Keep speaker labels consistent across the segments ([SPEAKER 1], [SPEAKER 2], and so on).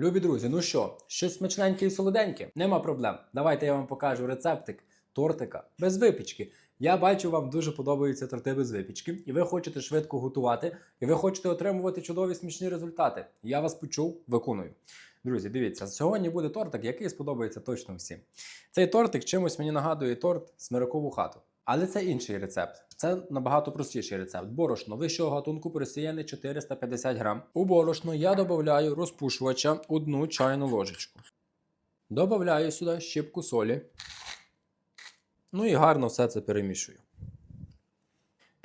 [SPEAKER 1] Любі друзі, ну що, щось смачненьке і солоденьке? Нема проблем. Давайте я вам покажу рецептик тортика без випічки. Я бачу, вам дуже подобаються торти без випічки, і ви хочете швидко готувати, і ви хочете отримувати чудові смачні результати. Я вас почув, виконую. Друзі, дивіться, сьогодні буде тортик, який сподобається точно всім. Цей тортик чимось мені нагадує торт смирокову хату. Але це інший рецепт. Це набагато простіший рецепт. Борошно вищого гатунку просіяне 450 грам. У борошно я додаю розпушувача одну чайну ложечку. Добавляю сюди щіпку солі. Ну і гарно все це перемішую.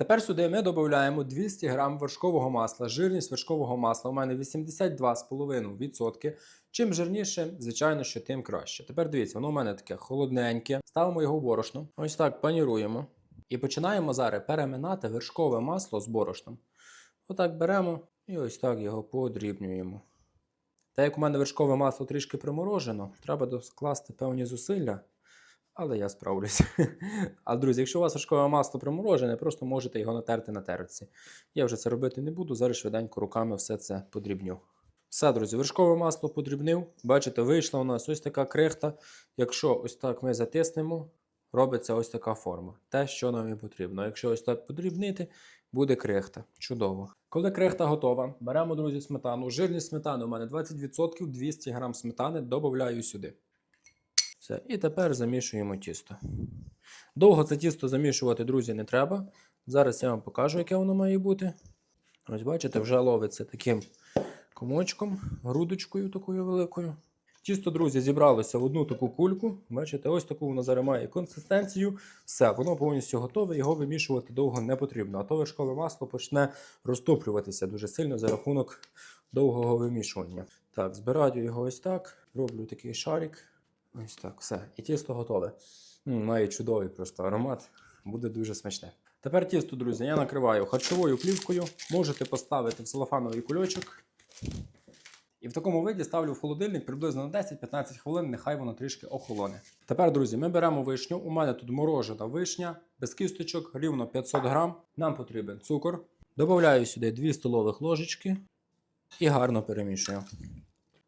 [SPEAKER 1] Тепер сюди ми додаємо 200 г вершкового масла. Жирність вершкового масла у мене 82,5%. Чим жирніше, звичайно, що тим краще. Тепер дивіться, воно у мене таке холодненьке. Ставимо його в борошно. Ось так паніруємо. І починаємо зараз переминати вершкове масло з борошном. Отак беремо і ось так його подрібнюємо. Та як у мене вершкове масло трішки приморожено, треба докласти певні зусилля. Але я справлюся. А друзі, якщо у вас вершкове масло приморожене, просто можете його натерти на терці. Я вже це робити не буду, зараз швиденько руками все це подрібню. Все, друзі, вершкове масло подрібнив. Бачите, вийшла у нас ось така крихта. Якщо ось так ми затиснемо, робиться ось така форма. Те, що нам і потрібно. Якщо ось так подрібнити, буде крихта. Чудово. Коли крихта готова, беремо, друзі, сметану. Жирність сметани у мене 20%, 200 г сметани додаю сюди. Все. І тепер замішуємо тісто. Довго це тісто замішувати, друзі, не треба. Зараз я вам покажу, яке воно має бути. Ось бачите, вже ловиться таким комочком, грудочкою такою великою. Тісто, друзі, зібралося в одну таку кульку. Бачите, ось таку воно зараз має консистенцію. Все, воно повністю готове, його вимішувати довго не потрібно. А то вершкове масло почне розтоплюватися дуже сильно за рахунок довгого вимішування. Так, збираю його ось так, роблю такий шарик. Ось так, все. І тісто готове. Має чудовий просто аромат, буде дуже смачне. Тепер тісто, друзі, я накриваю харчовою плівкою. Можете поставити в целофановий кульочок. І в такому виді ставлю в холодильник приблизно на 10-15 хвилин, нехай воно трішки охолоне. Тепер, друзі, ми беремо вишню. У мене тут морожена вишня без кісточок, рівно 500 грам. Нам потрібен цукор. Добавляю сюди 2 столових ложечки і гарно перемішую.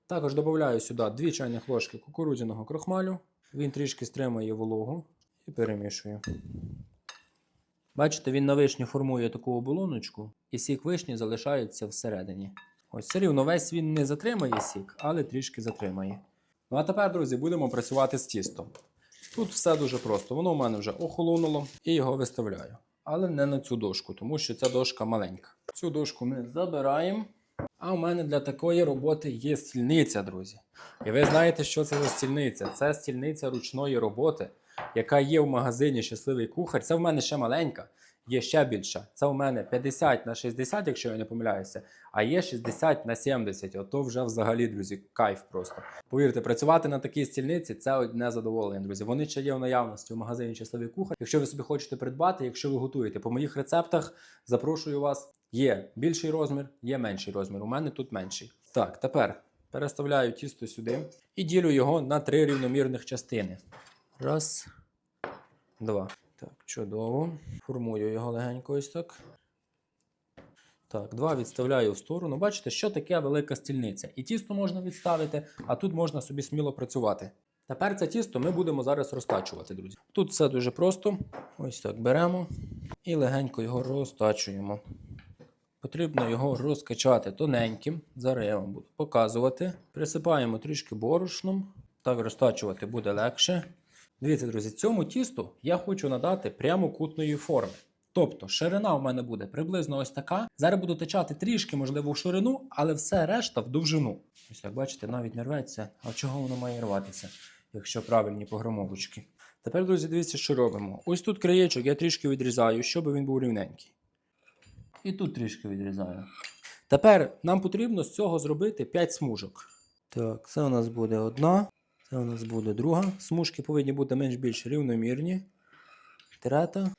[SPEAKER 1] Також додаю сюди 2 чайних ложки кукурудзяного крохмалю. Він трішки стримує вологу і перемішую. Бачите, він на вишні формує таку оболоночку, і сік вишні залишається всередині. Ось все рівно весь він не затримає сік, але трішки затримає. Ну а тепер, друзі, будемо працювати з тістом. Тут все дуже просто. Воно у мене вже охолонуло і його виставляю. Але не на цю дошку, тому що ця дошка маленька. Цю дошку ми забираємо. А у мене для такої роботи є стільниця, друзі. І ви знаєте, що це за стільниця? Це стільниця ручної роботи, яка є в магазині Щасливий кухар. Це в мене ще маленька, є ще більша. Це у мене 50 на 60, якщо я не помиляюся, а є 60 на 70. Ото вже взагалі, друзі, кайф просто. Повірте, працювати на такій стільниці це одне задоволення, друзі. Вони ще є в наявності в магазині Щасливий кухар. Якщо ви собі хочете придбати, якщо ви готуєте по моїх рецептах, запрошую вас. Є більший розмір, є менший розмір. У мене тут менший. Так, тепер переставляю тісто сюди і ділю його на три рівномірних частини. Раз, два. Так, чудово. Формую його легенько ось так. Так, два відставляю в сторону. Бачите, що таке велика стільниця. І тісто можна відставити, а тут можна собі сміло працювати. Тепер це тісто ми будемо зараз розтачувати, друзі. Тут все дуже просто. Ось так беремо і легенько його розтачуємо. Потрібно його розкачати тоненьким. Зараз я вам буду показувати. Присипаємо трішки борошном. Так розтачувати буде легше. Дивіться, друзі, цьому тісту я хочу надати прямокутної форми. Тобто ширина у мене буде приблизно ось така. Зараз буду течати трішки, можливо, в ширину, але все решта в довжину. Ось як бачите, навіть не рветься. А чого воно має рватися, якщо правильні погромовочки? Тепер, друзі, дивіться, що робимо. Ось тут краєчок я трішки відрізаю, щоб він був рівненький. І тут трішки відрізаю. Тепер нам потрібно з цього зробити 5 смужок. Так, це у нас буде одна, це у нас буде друга. Смужки повинні бути менш-більш рівномірні. Третя,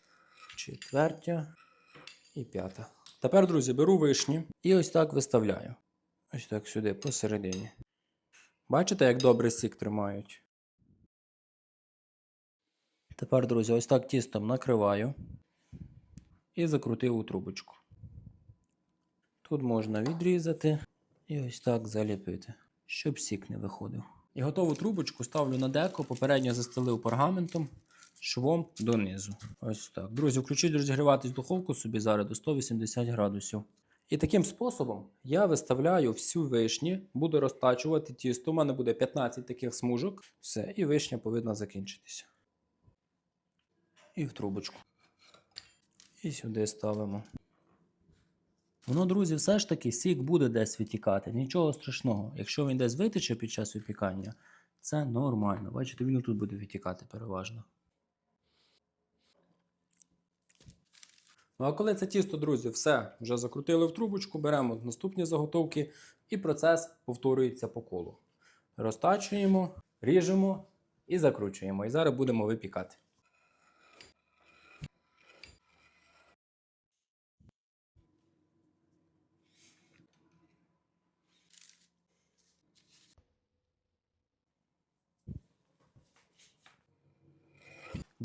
[SPEAKER 1] четвертя і п'ята. Тепер, друзі, беру вишні і ось так виставляю. Ось так сюди, посередині. Бачите, як добре сік тримають? Тепер, друзі, ось так тістом накриваю і закрутив у трубочку. Тут можна відрізати і ось так заліпити. щоб сік не виходив. І готову трубочку ставлю на деко, попередньо застелив пергаментом швом донизу. Ось так. Друзі, включіть розігріватись духовку собі зараз до 180 градусів. І таким способом я виставляю всю вишні, буду розтачувати тісто. У мене буде 15 таких смужок. Все, і вишня повинна закінчитися. І в трубочку. І сюди ставимо. Воно, друзі, все ж таки сік буде десь витікати. Нічого страшного. Якщо він десь витече під час випікання, це нормально. Бачите, він тут буде витікати переважно. Ну а коли це тісто, друзі, все вже закрутили в трубочку, беремо наступні заготовки, і процес повторюється по колу. Розтачуємо, ріжемо і закручуємо. І зараз будемо випікати.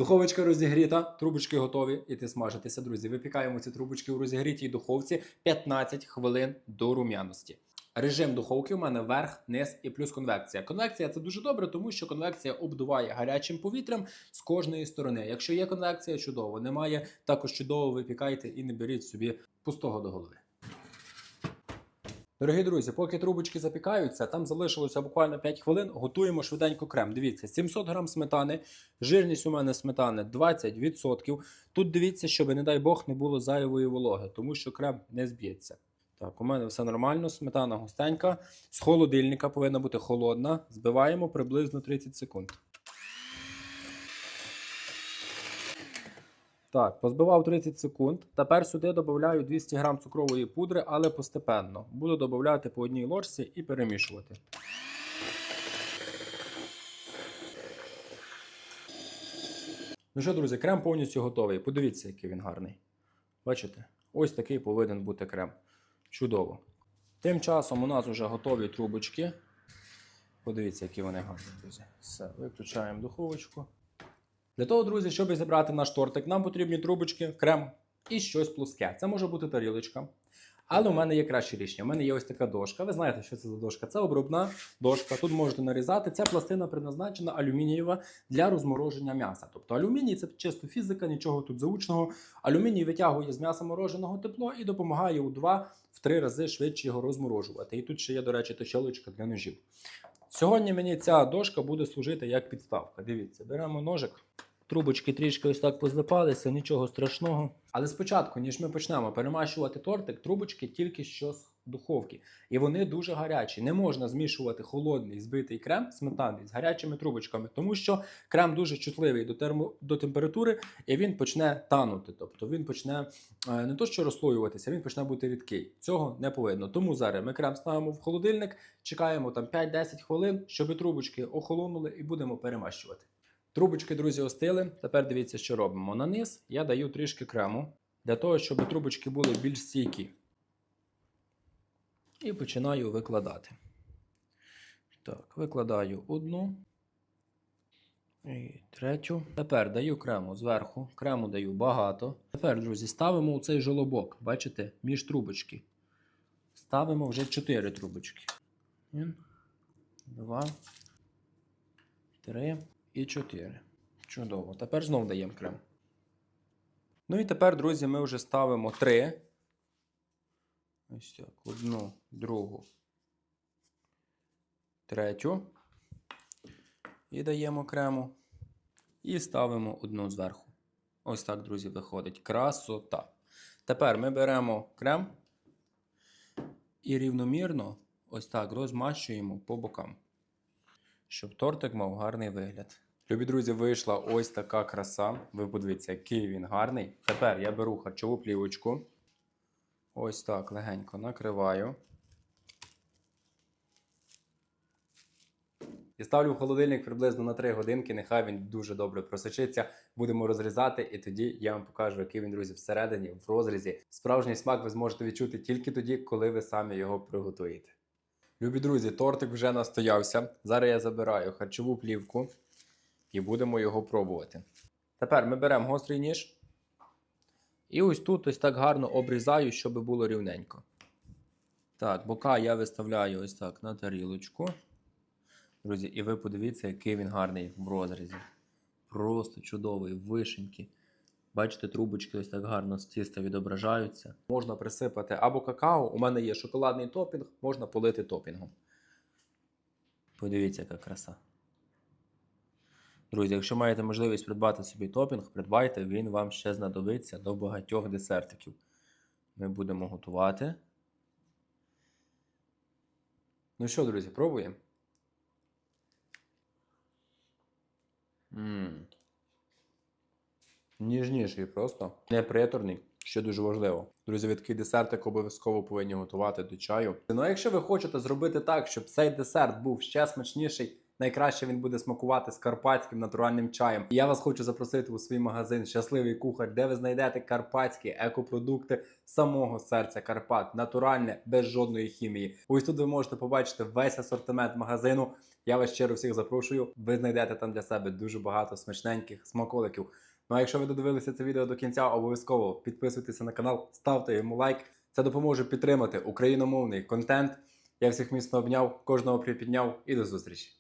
[SPEAKER 1] Духовочка розігріта, трубочки готові іти смажитися, друзі. Випікаємо ці трубочки у розігрітій духовці 15 хвилин до рум'яності. Режим духовки у мене верх, низ і плюс конвекція. Конвекція це дуже добре, тому що конвекція обдуває гарячим повітрям з кожної сторони. Якщо є конвекція, чудово. Немає, також чудово випікайте і не беріть собі пустого до голови. Дорогі друзі, поки трубочки запікаються, там залишилося буквально 5 хвилин. Готуємо швиденько крем. Дивіться, 700 грам сметани. Жирність у мене сметани 20%. Тут дивіться, щоб, не дай Бог, не було зайвої вологи, тому що крем не зб'ється. Так, у мене все нормально, сметана густенька. З холодильника повинна бути холодна. Збиваємо приблизно 30 секунд. Так, позбивав 30 секунд. Тепер сюди додаю 200 г цукрової пудри, але постепенно. Буду додавати по одній ложці і перемішувати. Ну що, друзі, крем повністю готовий. Подивіться, який він гарний. Бачите? Ось такий повинен бути крем. Чудово. Тим часом у нас вже готові трубочки. Подивіться, які вони гарні, друзі. Все, виключаємо духовочку. Для того, друзі, щоб зібрати наш тортик, нам потрібні трубочки, крем і щось плоске. Це може бути тарілочка. Але у мене є краще рішення. У мене є ось така дошка. Ви знаєте, що це за дошка? Це обробна дошка. Тут можете нарізати. Ця пластина предназначена алюмінієва для розмороження м'яса. Тобто алюміній це чисто фізика, нічого тут заучного. Алюміній витягує з м'яса мороженого тепло і допомагає у 2-3 рази швидше його розморожувати. І тут ще є, до речі, точилочка для ножів. Сьогодні мені ця дошка буде служити як підставка. Дивіться, беремо ножик. Трубочки трішки ось так позлипалися, нічого страшного. Але спочатку, ніж ми почнемо перемащувати тортик, трубочки тільки що духовки. І вони дуже гарячі. Не можна змішувати холодний збитий крем сметаний з гарячими трубочками, тому що крем дуже чутливий до, термо, до температури, і він почне танути. Тобто він почне е, не то що розслоюватися, він почне бути рідкий. Цього не повинно. Тому зараз ми крем ставимо в холодильник, чекаємо там 5-10 хвилин, щоб трубочки охолонули, і будемо перемащувати. Трубочки, друзі, остили. Тепер дивіться, що робимо. На низ я даю трішки крему для того, щоб трубочки були більш стійкі. І починаю викладати. Так, викладаю одну. І третю. Тепер даю крему зверху. Крему даю багато. Тепер, друзі, ставимо у цей жолобок. Бачите, між трубочки. Ставимо вже 4 трубочки. Два, три і 4. Чудово. Тепер знов даємо крем. Ну і тепер, друзі, ми вже ставимо 3. Ось так. Одну, другу, третю. І даємо крему. І ставимо одну зверху. Ось так, друзі, виходить. Красота. Тепер ми беремо крем і рівномірно ось так розмащуємо по бокам, щоб тортик мав гарний вигляд. Любі друзі, вийшла ось така краса. Ви подивіться, який він гарний. Тепер я беру харчову плівочку. Ось так легенько накриваю. І ставлю в холодильник приблизно на 3 годинки. Нехай він дуже добре просочиться. Будемо розрізати, і тоді я вам покажу, який він, друзі, всередині, в розрізі. Справжній смак ви зможете відчути тільки тоді, коли ви самі його приготуєте. Любі друзі, тортик вже настоявся. Зараз я забираю харчову плівку і будемо його пробувати. Тепер ми беремо гострий ніж. І ось тут ось так гарно обрізаю, щоб було рівненько. Так, бока я виставляю ось так на тарілочку. Друзі, і ви подивіться, який він гарний в розрізі. Просто чудовий, вишеньки. Бачите, трубочки ось так гарно з тіста відображаються. Можна присипати або какао. У мене є шоколадний топінг, можна полити топінгом. Подивіться, яка краса. Друзі, якщо маєте можливість придбати собі топінг, придбайте, він вам ще знадобиться до багатьох десертиків. Ми будемо готувати. Ну що, друзі, пробуємо. Ніжніший просто. Не приторний, що дуже важливо. Друзі, ви такий десертик обов'язково повинні готувати до чаю. Ну а якщо ви хочете зробити так, щоб цей десерт був ще смачніший, найкраще він буде смакувати з карпатським натуральним чаєм. І я вас хочу запросити у свій магазин Щасливий кухар, де ви знайдете карпатські екопродукти самого серця Карпат, натуральне, без жодної хімії. Ось тут ви можете побачити весь асортимент магазину. Я вас щиро всіх запрошую. Ви знайдете там для себе дуже багато смачненьких смаколиків. Ну а якщо ви додивилися це відео до кінця, обов'язково підписуйтеся на канал, ставте йому лайк. Це допоможе підтримати україномовний контент. Я всіх міцно обняв, кожного припідняв і до зустрічі.